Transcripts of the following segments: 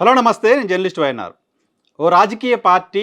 Hello నమస్తే నేను journalist YNR. ఓ రాజకీయ పార్టీ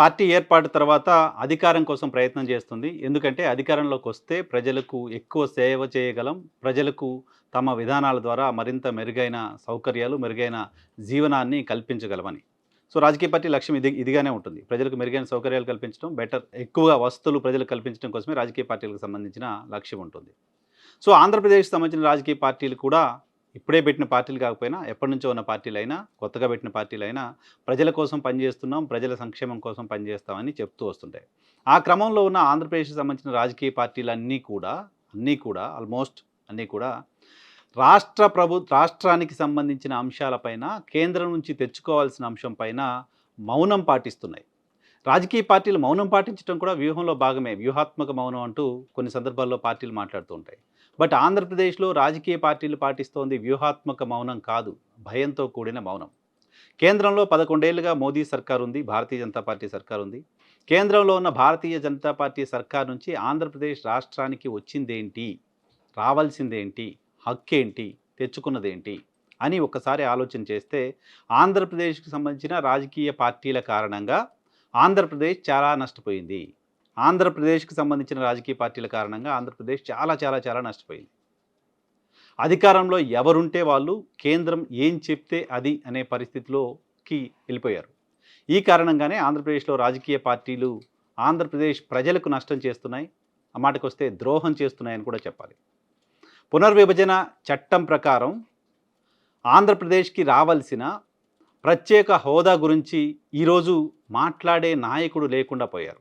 పార్టీ ఏర్పాటు తర్వాత అధికారం కోసం ప్రయత్నం చేస్తుంది. ఎందుకంటే అధికారంలోకి వస్తే ప్రజలకు ఎక్కువ సేవ చేయగలం ప్రజలకు తమ విధానాల ద్వారా మరింత మెరుగైన సౌకర్యాలు మెరుగైన జీవనాన్ని కల్పించగలమని. సో రాజకీయ పార్టీ లక్ష్యం ఇది ఇదిగానే ఉంటుంది. ప్రజలకు మెరుగైన సౌకర్యాలు కల్పించడం బెటర్ ఎక్కువగా వస్తువులు ప్రజలకు కల్పించడం కోసమే రాజకీయ పార్టీలకు సంబంధించిన లక్ష్యం ఉంటుంది. సో ఆంధ్రప్రదేశ్కి సంబంధించిన రాజకీయ పార్టీలు కూడా ఇప్పుడే పెట్టిన పార్టీలు కాకపోయినా ఎప్పటి నుంచో ఉన్న పార్టీలు అయినా కొత్తగా పెట్టిన పార్టీలు అయినా ప్రజల కోసం పనిచేస్తున్నాం ప్రజల సంక్షేమం కోసం పనిచేస్తామని చెప్తూ వస్తుంటాయి. ఆ క్రమంలో ఉన్న ఆంధ్రప్రదేశ్కి సంబంధించిన రాజకీయ పార్టీలన్నీ కూడా అన్నీ కూడా ఆల్మోస్ట్ అన్నీ కూడా రాష్ట్ర ప్రభు రాష్ట్రానికి సంబంధించిన అంశాలపైన కేంద్రం నుంచి తెచ్చుకోవాల్సిన అంశం పైన మౌనం పాటిస్తున్నాయి. రాజకీయ పార్టీలు మౌనం పాటించడం కూడా వ్యూహంలో భాగమే వ్యూహాత్మక మౌనం అంటూ కొన్ని సందర్భాల్లో పార్టీలు మాట్లాడుతూ ఉంటాయి. బట్ ఆంధ్రప్రదేశ్లో రాజకీయ పార్టీలు పాటిస్తోంది వ్యూహాత్మక మౌనం కాదు భయంతో కూడిన మౌనం. కేంద్రంలో పదకొండేళ్ళుగా మోదీ సర్కార్ ఉంది భారతీయ జనతా పార్టీ సర్కార్ ఉంది. కేంద్రంలో ఉన్న భారతీయ జనతా పార్టీ సర్కార్ నుంచి ఆంధ్రప్రదేశ్ రాష్ట్రానికి వచ్చిందేంటి రావాల్సిందేంటి హక్కేంటి తెచ్చుకున్నదేంటి అని ఒకసారి ఆలోచన చేస్తే ఆంధ్రప్రదేశ్కి సంబంధించిన రాజకీయ పార్టీల కారణంగా ఆంధ్రప్రదేశ్ చాలా నష్టపోయింది. ఆంధ్రప్రదేశ్కి సంబంధించిన రాజకీయ పార్టీల కారణంగా ఆంధ్రప్రదేశ్ చాలా చాలా చాలా నష్టపోయింది. అధికారంలో ఎవరుంటే వాళ్ళు కేంద్రం ఏం చెప్తే అది అనే పరిస్థితిలోకి వెళ్ళిపోయారు. ఈ కారణంగానే ఆంధ్రప్రదేశ్లో రాజకీయ పార్టీలు ఆంధ్రప్రదేశ్ ప్రజలకు నష్టం చేస్తున్నాయి. ఆ మాటకొస్తే ద్రోహం చేస్తున్నాయని కూడా చెప్పాలి. పునర్విభజన చట్టం ప్రకారం ఆంధ్రప్రదేశ్కి రావాల్సిన ప్రత్యేక హోదా గురించి ఈరోజు మాట్లాడే నాయకుడు లేకుండా పోయారు.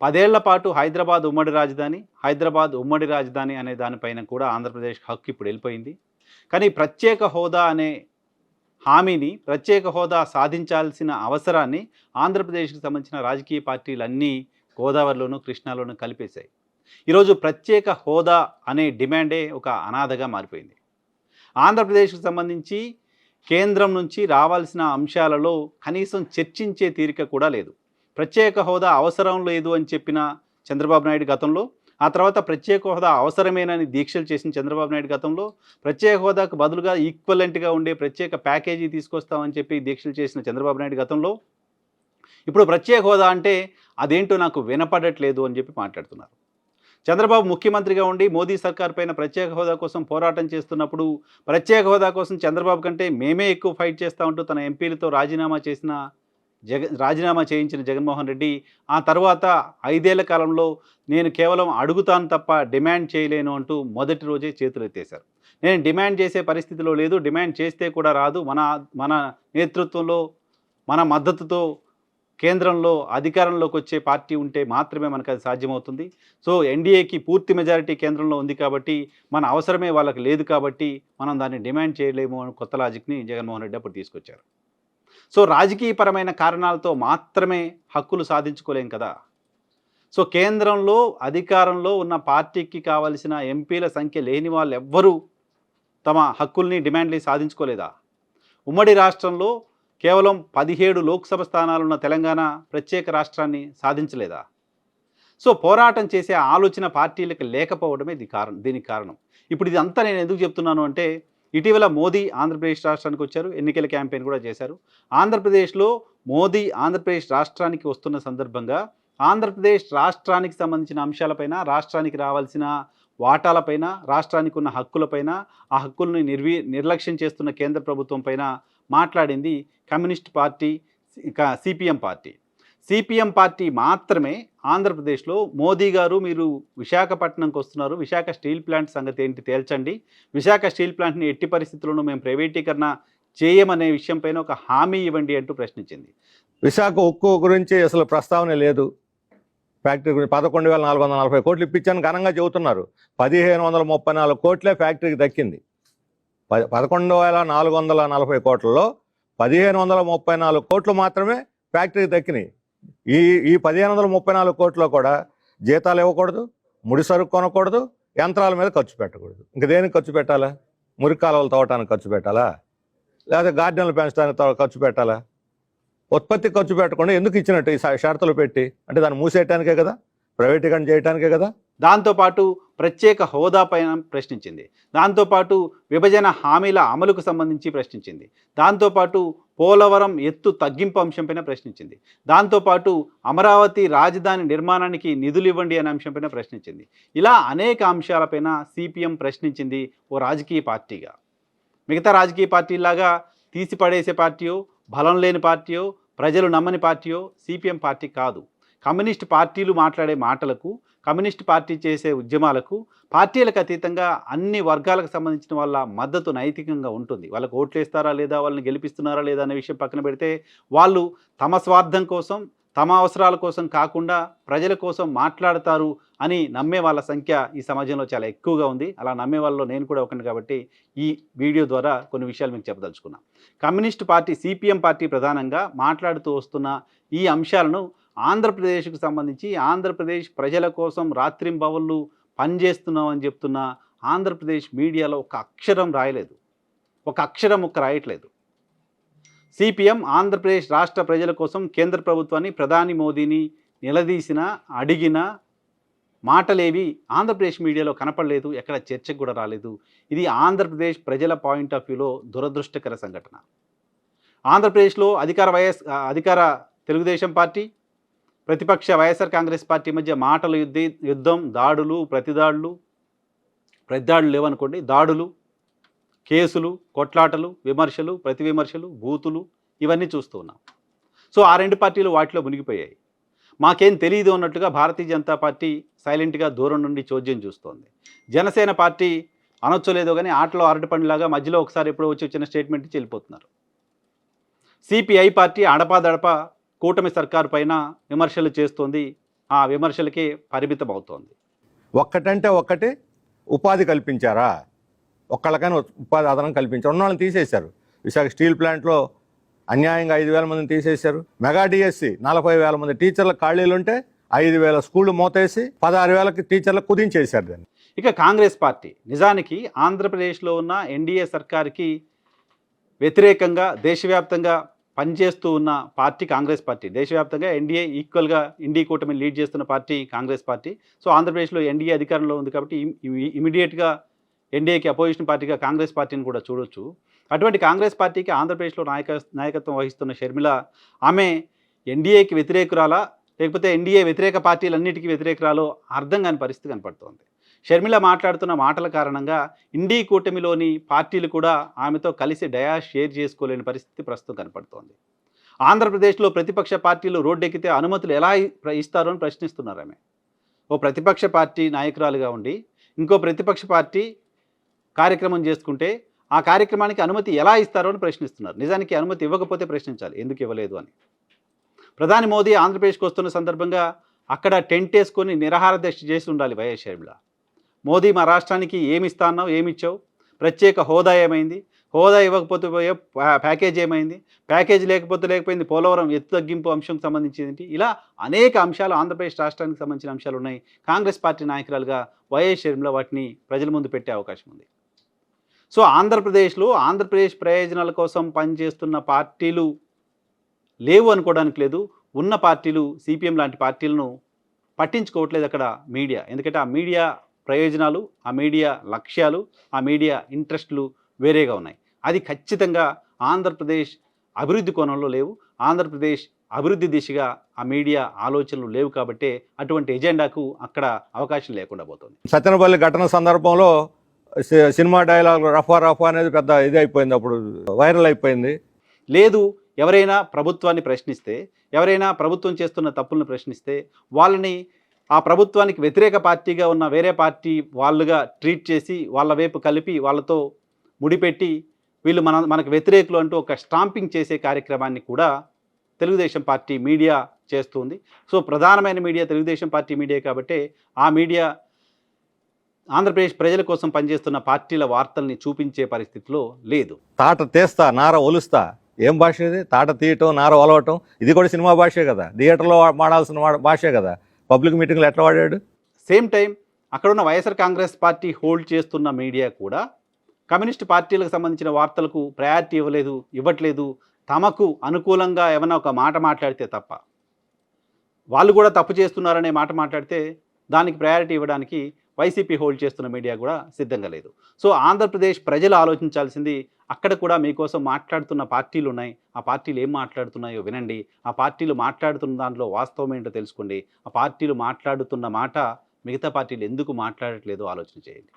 పదేళ్ళ పాటు హైదరాబాద్ ఉమ్మడి రాజధాని హైదరాబాద్ ఉమ్మడి రాజధాని అనే దానిపైన కూడా ఆంధ్రప్రదేశ్ హక్కు ఇప్పుడు వెళ్ళిపోయింది. కానీ ప్రత్యేక హోదా అనే హామీని ప్రత్యేక హోదా సాధించాల్సిన అవసరాన్ని ఆంధ్రప్రదేశ్కి సంబంధించిన రాజకీయ పార్టీలన్నీ గోదావరిలోనూ కృష్ణాలోనూ కలిపేశాయి. ఈరోజు ప్రత్యేక హోదా అనే డిమాండే ఒక అనాథగా మారిపోయింది. ఆంధ్రప్రదేశ్కి సంబంధించి కేంద్రం నుంచి రావాల్సిన అంశాలలో కనీసం చర్చించే తీరిక కూడా లేదు. ప్రత్యేక హోదా అవసరం లేదు అని చెప్పిన చంద్రబాబు నాయుడు గతంలో ఆ తర్వాత ప్రత్యేక హోదా అవసరమేనని దీక్షలు చేసిన చంద్రబాబు నాయుడు గతంలో ప్రత్యేక హోదాకు బదులుగా ఈక్వలెంట్గా ఉండే ప్రత్యేక ప్యాకేజీ తీసుకొస్తామని చెప్పి దీక్షలు చేసిన చంద్రబాబు నాయుడు గతంలో ఇప్పుడు ప్రత్యేక హోదా అంటే అదేంటో నాకు వినపడట్లేదు అని చెప్పి మాట్లాడుతున్నారు. చంద్రబాబు ముఖ్యమంత్రిగా ఉండి మోదీ సర్కార్ పైన ప్రత్యేక హోదా కోసం పోరాటం చేస్తున్నప్పుడు ప్రత్యేక హోదా కోసం చంద్రబాబు కంటే మేమే ఎక్కువ ఫైట్ చేస్తా ఉంటూ తన ఎంపీలతో రాజీనామా చేసిన జగ రాజీనామా చేయించిన జగన్మోహన్ రెడ్డి ఆ తర్వాత ఐదేళ్ళ కాలంలో నేను కేవలం అడుగుతాను తప్ప డిమాండ్ చేయలేను అంటూ మొదటి రోజే చేతులు ఎత్తేశారు నేను డిమాండ్ చేసే పరిస్థితిలో లేదు డిమాండ్ చేస్తే కూడా రాదు. మన మన నేతృత్వంలో మన మద్దతుతో కేంద్రంలో అధికారంలోకి వచ్చే పార్టీ ఉంటే మాత్రమే మనకు అది సాధ్యమవుతుంది. సో ఎన్డీఏకి పూర్తి మెజారిటీ కేంద్రంలో ఉంది కాబట్టి మన అవసరమే వాళ్ళకి లేదు కాబట్టి మనం దాన్ని డిమాండ్ చేయలేము అని కొత్త లాజిక్ని జగన్మోహన్ రెడ్డి అప్పుడు తీసుకొచ్చారు. సో రాజకీయపరమైన కారణాలతో మాత్రమే హక్కులు సాధించుకోలేం కదా. సో కేంద్రంలో అధికారంలో ఉన్న పార్టీకి కావలసిన ఎంపీల సంఖ్య లేని వాళ్ళు ఎవ్వరూ తమ హక్కుల్ని డిమాండ్లు సాధించుకోలేదా? ఉమ్మడి రాష్ట్రంలో కేవలం పదిహేడు లోక్సభ స్థానాలున్న తెలంగాణ ప్రత్యేక రాష్ట్రాన్ని సాధించలేదా? సో పోరాటం చేసే ఆలోచన పార్టీలకు లేకపోవడమే ఇది కారణం దీనికి కారణం. ఇప్పుడు ఇదంతా నేను ఎందుకు చెప్తున్నాను అంటే ఇటీవల మోదీ ఆంధ్రప్రదేశ్ రాష్ట్రానికి వచ్చారు ఎన్నికల క్యాంపెయిన్ కూడా చేశారు. ఆంధ్రప్రదేశ్లో మోదీ ఆంధ్రప్రదేశ్ రాష్ట్రానికి వస్తున్న సందర్భంగా ఆంధ్రప్రదేశ్ రాష్ట్రానికి సంబంధించిన అంశాలపైన రాష్ట్రానికి రావాల్సిన వాటాలపైన రాష్ట్రానికి ఉన్న హక్కులపైన ఆ హక్కుల్ని నిర్వీ నిర్లక్ష్యం చేస్తున్న కేంద్ర ప్రభుత్వం పైన మాట్లాడింది కమ్యూనిస్ట్ పార్టీ ఇంకా సిపిఎం పార్టీ. సిపిఎం పార్టీ మాత్రమే ఆంధ్రప్రదేశ్లో మోదీ గారు మీరు విశాఖపట్నంకి వస్తున్నారు. విశాఖ స్టీల్ ప్లాంట్ సంగతి ఏంటి తేల్చండి. విశాఖ స్టీల్ ప్లాంట్ని ఎట్టి పరిస్థితుల్లోనూ మేము ప్రైవేటీకరణ చేయమనే విషయంపైన ఒక హామీ ఇవ్వండి అంటూ ప్రశ్నించింది. విశాఖ ఉక్కు గురించి అసలు ప్రస్తావన లేదు. ఫ్యాక్టరీ గురించి పదకొండు వేల నాలుగు వందల నలభై కోట్లు ఇప్పించాను ఘనంగా చెబుతున్నారు. పదిహేను వందల ముప్పై నాలుగు కోట్లే ఫ్యాక్టరీకి దక్కింది. ప పదకొండు వేల నాలుగు వందల నలభై కోట్లలో పదిహేను వందల ముప్పై నాలుగు కోట్లు మాత్రమే ఫ్యాక్టరీకి దక్కినాయి. ఈ ఈ పదిహేను వందల ముప్పై నాలుగు కోట్లో కూడా జీతాలు ఇవ్వకూడదు ముడి సరుకు కొనకూడదు యంత్రాల మీద ఖర్చు పెట్టకూడదు. ఇంక దేనికి ఖర్చు పెట్టాలా? మురికి కాలువలు తవ్వటానికి ఖర్చు పెట్టాలా? లేకపోతే గార్డెన్లు పెంచడానికి త- ఖర్చు పెట్టాలా? ఉత్పత్తి ఖర్చు పెట్టకుండా ఎందుకు ఇచ్చినట్టు ఈ షరతులు పెట్టి? అంటే దాన్ని మూసేయటానికే కదా? ప్రైవేటీకరణ చేయటానికే కదా? దాంతోపాటు ప్రత్యేక హోదా పైన ప్రశ్నించింది. దాంతోపాటు విభజన హామీల అమలుకు సంబంధించి ప్రశ్నించింది. దాంతోపాటు పోలవరం ఎత్తు తగ్గింపు అంశంపైన ప్రశ్నించింది. దాంతోపాటు అమరావతి రాజధాని నిర్మాణానికి నిధులు ఇవ్వండి అనే అంశంపైన ప్రశ్నించింది. ఇలా అనేక అంశాలపైన సిపిఎం ప్రశ్నించింది ఓ రాజకీయ పార్టీగా. మిగతా రాజకీయ పార్టీలాగా తీసిపడేసే పార్టీయో బలం లేని పార్టీయో ప్రజలు నమ్మని పార్టీయో సిపిఎం పార్టీ కాదు. కమ్యూనిస్ట్ పార్టీలు మాట్లాడే మాటలకు కమ్యూనిస్ట్ పార్టీ చేసే ఉద్యమాలకు పార్టీలకు అతీతంగా అన్ని వర్గాలకు సంబంధించిన వాళ్ళ మద్దతు నైతికంగా ఉంటుంది. వాళ్ళకు ఓట్లు వేస్తారా లేదా? వాళ్ళని గెలిపిస్తున్నారా లేదా అనే విషయం పక్కన పెడితే వాళ్ళు తమ స్వార్థం కోసం తమ అవసరాల కోసం కాకుండా ప్రజల కోసం మాట్లాడతారు అని నమ్మే వాళ్ళ సంఖ్య ఈ సమాజంలో చాలా ఎక్కువగా ఉంది. అలా నమ్మే వాళ్ళలో నేను కూడా ఒకటి కాబట్టి ఈ వీడియో ద్వారా కొన్ని విషయాలు మీకు చెప్పదలుచుకున్నా. కమ్యూనిస్ట్ పార్టీ సిపిఎం పార్టీ ప్రధానంగా మాట్లాడుతూ వస్తున్న ఈ అంశాలను ఆంధ్రప్రదేశ్కు సంబంధించి ఆంధ్రప్రదేశ్ ప్రజల కోసం రాత్రింబవళ్ళు పనిచేస్తున్నామని చెప్తున్న ఆంధ్రప్రదేశ్ మీడియాలో ఒక అక్షరం రాయలేదు. ఒక అక్షరం ఒక్క రాయట్లేదు. సిపిఎం ఆంధ్రప్రదేశ్ రాష్ట్ర ప్రజల కోసం కేంద్ర ప్రభుత్వాన్ని ప్రధాని మోదీని నిలదీసిన అడిగిన మాటలేవి ఆంధ్రప్రదేశ్ మీడియాలో కనపడలేదు ఎక్కడ చర్చకు కూడా రాలేదు. ఇది ఆంధ్రప్రదేశ్ ప్రజల పాయింట్ ఆఫ్ వ్యూలో దురదృష్టకర సంఘటన. ఆంధ్రప్రదేశ్లో అధికార వైఎస్ అధికార తెలుగుదేశం పార్టీ ప్రతిపక్ష వైఎస్ఆర్ కాంగ్రెస్ పార్టీ మధ్య మాటల యుద్ధ యుద్ధం దాడులు ప్రతిదాడులు ప్రతిదాడులు లేవనుకోండి దాడులు కేసులు కొట్లాటలు విమర్శలు ప్రతి విమర్శలు బూతులు ఇవన్నీ చూస్తూ ఉన్నాం. సో ఆ రెండు పార్టీలు వాటిలో మునిగిపోయాయి. మాకేం తెలియదు అన్నట్టుగా భారతీయ జనతా పార్టీ సైలెంట్గా దూరం నుండి చోద్యం చూస్తోంది. జనసేన పార్టీ అనొచ్చలేదో కానీ ఆటలో అరటిపండులాగా మధ్యలో ఒకసారి ఎప్పుడో వచ్చి వచ్చిన స్టేట్మెంట్ ఇచ్చి వెళ్ళిపోతున్నారు. సిపిఐ పార్టీ అడపాదడప కూటమి సర్కారు పైన విమర్శలు చేస్తోంది. ఆ విమర్శలకే పరిమితం అవుతోంది ఒక్కటంటే ఒక్కటి ఉపాధి కల్పించారా? ఒక్కళ్ళకైనా ఉపాధి అదనం కల్పించారు. ఉన్న వాళ్ళని తీసేశారు. విశాఖ స్టీల్ ప్లాంట్లో అన్యాయంగా ఐదు వేల మందిని తీసేశారు. మెగా డిఎస్సి నలభై వేల మంది టీచర్ల ఖాళీలు ఉంటే ఐదు వేల స్కూళ్ళు మూతేసి పదహారు వేలకి టీచర్లకు కుదించేశారు దాన్ని. ఇక కాంగ్రెస్ పార్టీ నిజానికి ఆంధ్రప్రదేశ్లో ఉన్న ఎన్డీఏ సర్కార్కి వ్యతిరేకంగా దేశవ్యాప్తంగా పనిచేస్తూ ఉన్న పార్టీ కాంగ్రెస్ పార్టీ. దేశవ్యాప్తంగా ఎన్డీఏ ఈక్వల్గా ఇండి కూటమిని లీడ్ చేస్తున్న పార్టీ కాంగ్రెస్ పార్టీ. సో ఆంధ్రప్రదేశ్లో ఎన్డీఏ అధికారంలో ఉంది కాబట్టి ఇమీడియట్గా ఎన్డీఏకి అపోజిషన్ పార్టీగా కాంగ్రెస్ పార్టీని కూడా చూడొచ్చు. అటువంటి కాంగ్రెస్ పార్టీకి ఆంధ్రప్రదేశ్లో నాయక నాయకత్వం వహిస్తున్న షర్మిల ఆమె ఎన్డీఏకి వ్యతిరేకురాలా? లేకపోతే ఎన్డీఏ వ్యతిరేక పార్టీలన్నిటికీ వ్యతిరేకురాలో అర్థం కాని పరిస్థితి కనపడుతోంది. షర్మిల మాట్లాడుతున్న మాటల కారణంగా ఇండీ కూటమిలోని పార్టీలు కూడా ఆమెతో కలిసి డయా షేర్ చేసుకోలేని పరిస్థితి ప్రస్తుతం కనపడుతోంది. ఆంధ్రప్రదేశ్లో ప్రతిపక్ష పార్టీలు రోడ్డెక్కితే అనుమతులు ఎలా ఇస్తారో అని ప్రశ్నిస్తున్నారు ఆమె. ఓ ప్రతిపక్ష పార్టీ నాయకురాలుగా ఉండి ఇంకో ప్రతిపక్ష పార్టీ కార్యక్రమం చేసుకుంటే ఆ కార్యక్రమానికి అనుమతి ఎలా ఇస్తారో అని ప్రశ్నిస్తున్నారు. నిజానికి అనుమతి ఇవ్వకపోతే ప్రశ్నించాలి. ఎందుకు ఇవ్వలేదు అని. ప్రధాని మోదీ ఆంధ్రప్రదేశ్కి వస్తున్న సందర్భంగా అక్కడ టెంట్ వేసుకొని నిరాహార దీక్ష చేసి ఉండాలి వైఎస్ షర్మిల. మోదీ మా రాష్ట్రానికి ఏమి ఇస్తా అన్నావు ఏమి ఇచ్చావు ప్రత్యేక హోదా ఏమైంది? హోదా ఇవ్వకపోతే పోయే ప్యా- ప్యాకేజ్ ఏమైంది? ప్యాకేజ్ లేకపోతే లేకపోయింది పోలవరం ఎత్తు తగ్గింపు అంశం సంబంధించింది ఇలా అనేక అంశాలు ఆంధ్రప్రదేశ్ రాష్ట్రానికి సంబంధించిన అంశాలు ఉన్నాయి. కాంగ్రెస్ పార్టీ నాయకురాలుగా వైఎస్ షర్మిల వాటిని ప్రజల ముందు పెట్టే అవకాశం ఉంది. సో ఆంధ్రప్రదేశ్లో ఆంధ్రప్రదేశ్ ప్రయోజనాల కోసం పనిచేస్తున్న పార్టీలు లేవు అనుకోవడానికి లేదు. ఉన్న పార్టీలు సిపిఎం లాంటి పార్టీలను పట్టించుకోవట్లేదు అక్కడ మీడియా. ఎందుకంటే ఆ మీడియా ప్రయోజనాలు ఆ మీడియా లక్ష్యాలు ఆ మీడియా ఇంట్రెస్ట్లు వేరేగా ఉన్నాయి. అది ఖచ్చితంగా ఆంధ్రప్రదేశ్ అభివృద్ధి కోణంలో లేవు. ఆంధ్రప్రదేశ్ అభివృద్ధి దిశగా ఆ మీడియా ఆలోచనలు లేవు కాబట్టే అటువంటి ఎజెండాకు అక్కడ అవకాశం లేకుండా పోతుంది. సత్యనపల్లి ఘటన సందర్భంలో సినిమా డైలాగ్ రఫా రఫా అనేది పెద్ద ఇది అయిపోయింది అప్పుడు వైరల్ అయిపోయింది. లేదు ఎవరైనా ప్రభుత్వాన్ని ప్రశ్నిస్తే ఎవరైనా ప్రభుత్వం చేస్తున్న తప్పులను ప్రశ్నిస్తే వాళ్ళని ఆ ప్రభుత్వానికి వ్యతిరేక పార్టీగా ఉన్న వేరే పార్టీ వాళ్ళుగా ట్రీట్ చేసి వాళ్ళ వైపు కలిపి వాళ్ళతో ముడిపెట్టి వీళ్ళు మన మనకు వ్యతిరేకులు అంటూ ఒక స్టాంపింగ్ చేసే కార్యక్రమాన్ని కూడా తెలుగుదేశం పార్టీ మీడియా చేస్తుంది. సో ప్రధానమైన మీడియా తెలుగుదేశం పార్టీ మీడియా కాబట్టి ఆ మీడియా ఆంధ్రప్రదేశ్ ప్రజల కోసం పనిచేస్తున్న పార్టీల వార్తల్ని చూపించే పరిస్థితిలో లేదు. తాట తీస్తా నార ఒలుస్తా. ఏం భాష ఇది? తాట తీయటం నార ఒలవటం. ఇది కూడా సినిమా భాషే కదా. థియేటర్లో మాడాల్సిన భాషే కదా. పబ్లిక్ మీటింగ్లో ఎట్లా వాడాడు? సేమ్ టైం అక్కడ ఉన్న వైఎస్ఆర్ కాంగ్రెస్ పార్టీ హోల్డ్ చేస్తున్న మీడియా కూడా కమ్యూనిస్ట్ పార్టీలకు సంబంధించిన వార్తలకు ప్రయారిటీ ఇవ్వలేదు ఇవ్వట్లేదు. తమకు అనుకూలంగా ఏమైనా ఒక మాట మాట్లాడితే తప్ప. వాళ్ళు కూడా తప్పు చేస్తున్నారనే మాట మాట్లాడితే దానికి ప్రయారిటీ ఇవ్వడానికి వైసీపీ హోల్డ్ చేస్తున్న మీడియా కూడా సిద్ధంగా లేదు. సో ఆంధ్రప్రదేశ్ ప్రజలు ఆలోచించాల్సింది అక్కడ కూడా మీకోసం మాట్లాడుతున్న పార్టీలు ఉన్నాయి. ఆ పార్టీలు ఏం మాట్లాడుతున్నాయో వినండి. ఆ పార్టీలు మాట్లాడుతున్న దాంట్లో వాస్తవం ఏంటో తెలుసుకోండి. ఆ పార్టీలు మాట్లాడుతున్న మాట మిగతా పార్టీలు ఎందుకు మాట్లాడట్లేదో ఆలోచన చేయండి.